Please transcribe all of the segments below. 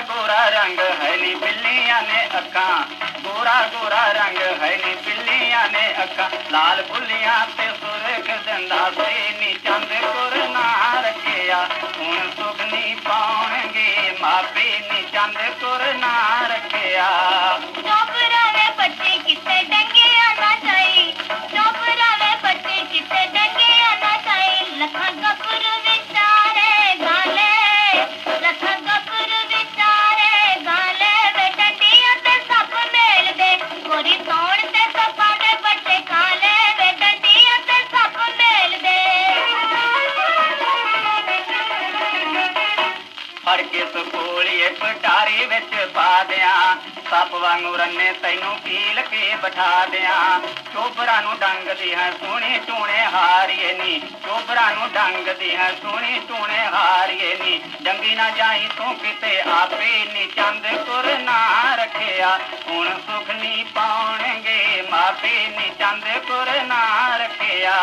ਗੋਰਾ ਰੰਗ ਹੈ ਨੀ ਬਿੱਲੀਆਂ ਨੇ ਅੱਖਾਂ। ਗੋਰਾ ਗੋਰਾ ਰੰਗ ਹੈ ਨੀ ਬਿੱਲੀਆਂ ਨੇ ਅੱਖਾਂ। ਲਾਲ ਬੁੱਲੀਆਂ ਤੇ ਸੁਰਖ ਦਿੰਦਾ ਸੀ ਨੀ ਚੰਦ ਕੁਰਨਾ ਰੱਖਿਆ ਹੁਣ ਸੁਖਨੀ ਪਾਉਣਗੇ ਮਾਪੇ ਨੀ ਚੰਦ ਕੁਰਨਾ ਰੱਖਿਆ ਫੜ ਕੇ ਪਟਾਰੀ ਵਿੱਚ ਪਾ ਦਿਆਂ। ਸੱਪ ਵਾਂਗੂ ਰੰਨੇ ਤੈਨੂੰ ਕੀਲ ਕੇ ਬਿਠਾ ਦਿਆਂ। ਚੋਬਰਾਂ ਨੂੰ ਡੰਗਦੀ ਹੈ, ਸੋਹਣੀ ਟੂਣੇ ਹਾਰੀਏ ਨੀ। ਚੋਬਰਾਂ ਨੂੰ ਡੰਗਦੀ ਹੈ, ਸੋਹਣੀ ਟੂਣੇ ਹਾਰੀਏ ਨੀ। ਡੰਗੀ ਨਾ ਜਾਈ ਤੂੰ ਕਿਤੇ, ਆਪੇ ਨੀ ਚੰਦ ਕੁਰ ਨਾ ਰੱਖਿਆ। ਹੁਣ ਸੁਖ ਨੀ ਪਾਉਣਗੇ, ਮਾਪੇ ਨੀ ਚੰਦ ਕੁਰ ਨਾ ਰੱਖਿਆ।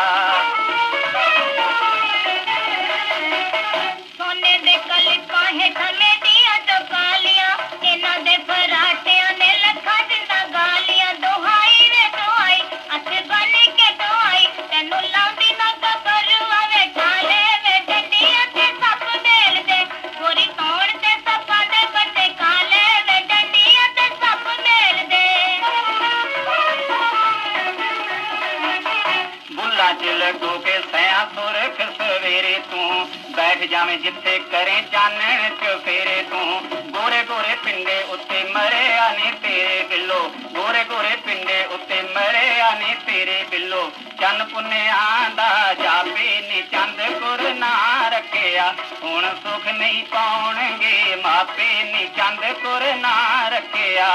ਸੋਨੇ ਦੇ ਕਲਿਪਾਂ ਹੇਠਾਂ ਬੈਠ ਜਾਵੇਂ ਜਿੱਥੇ ਕਰੇ ਚਾਨਣ ਚ ਫੇਰੇ ਤੂੰ। ਗੋਰੇ ਗੋਰੇ ਪਿੰਡੇ ਉੱਤੇ ਮਰਿਆ ਨੀ ਤੇਰੇ ਬਿੱਲੋ। ਗੋਰੇ ਗੋਰੇ ਪਿੰਡੇ ਉੱਤੇ ਮਰਿਆ ਨੀ ਤੇਰੇ ਬਿੱਲੋ। ਚੰਨ ਪੁੰਨਿਆਂ ਦਾ ਜਾਪੇ ਨੀ ਚੰਦ ਕੁਰ ਨਾ ਰੱਖਿਆ। ਹੁਣ ਸੁਖ ਨਹੀਂ ਪਾਉਣਗੇ, ਮਾਪੇ ਨੀ ਚੰਦ ਕੁਰ ਨਾ ਰੱਖਿਆ।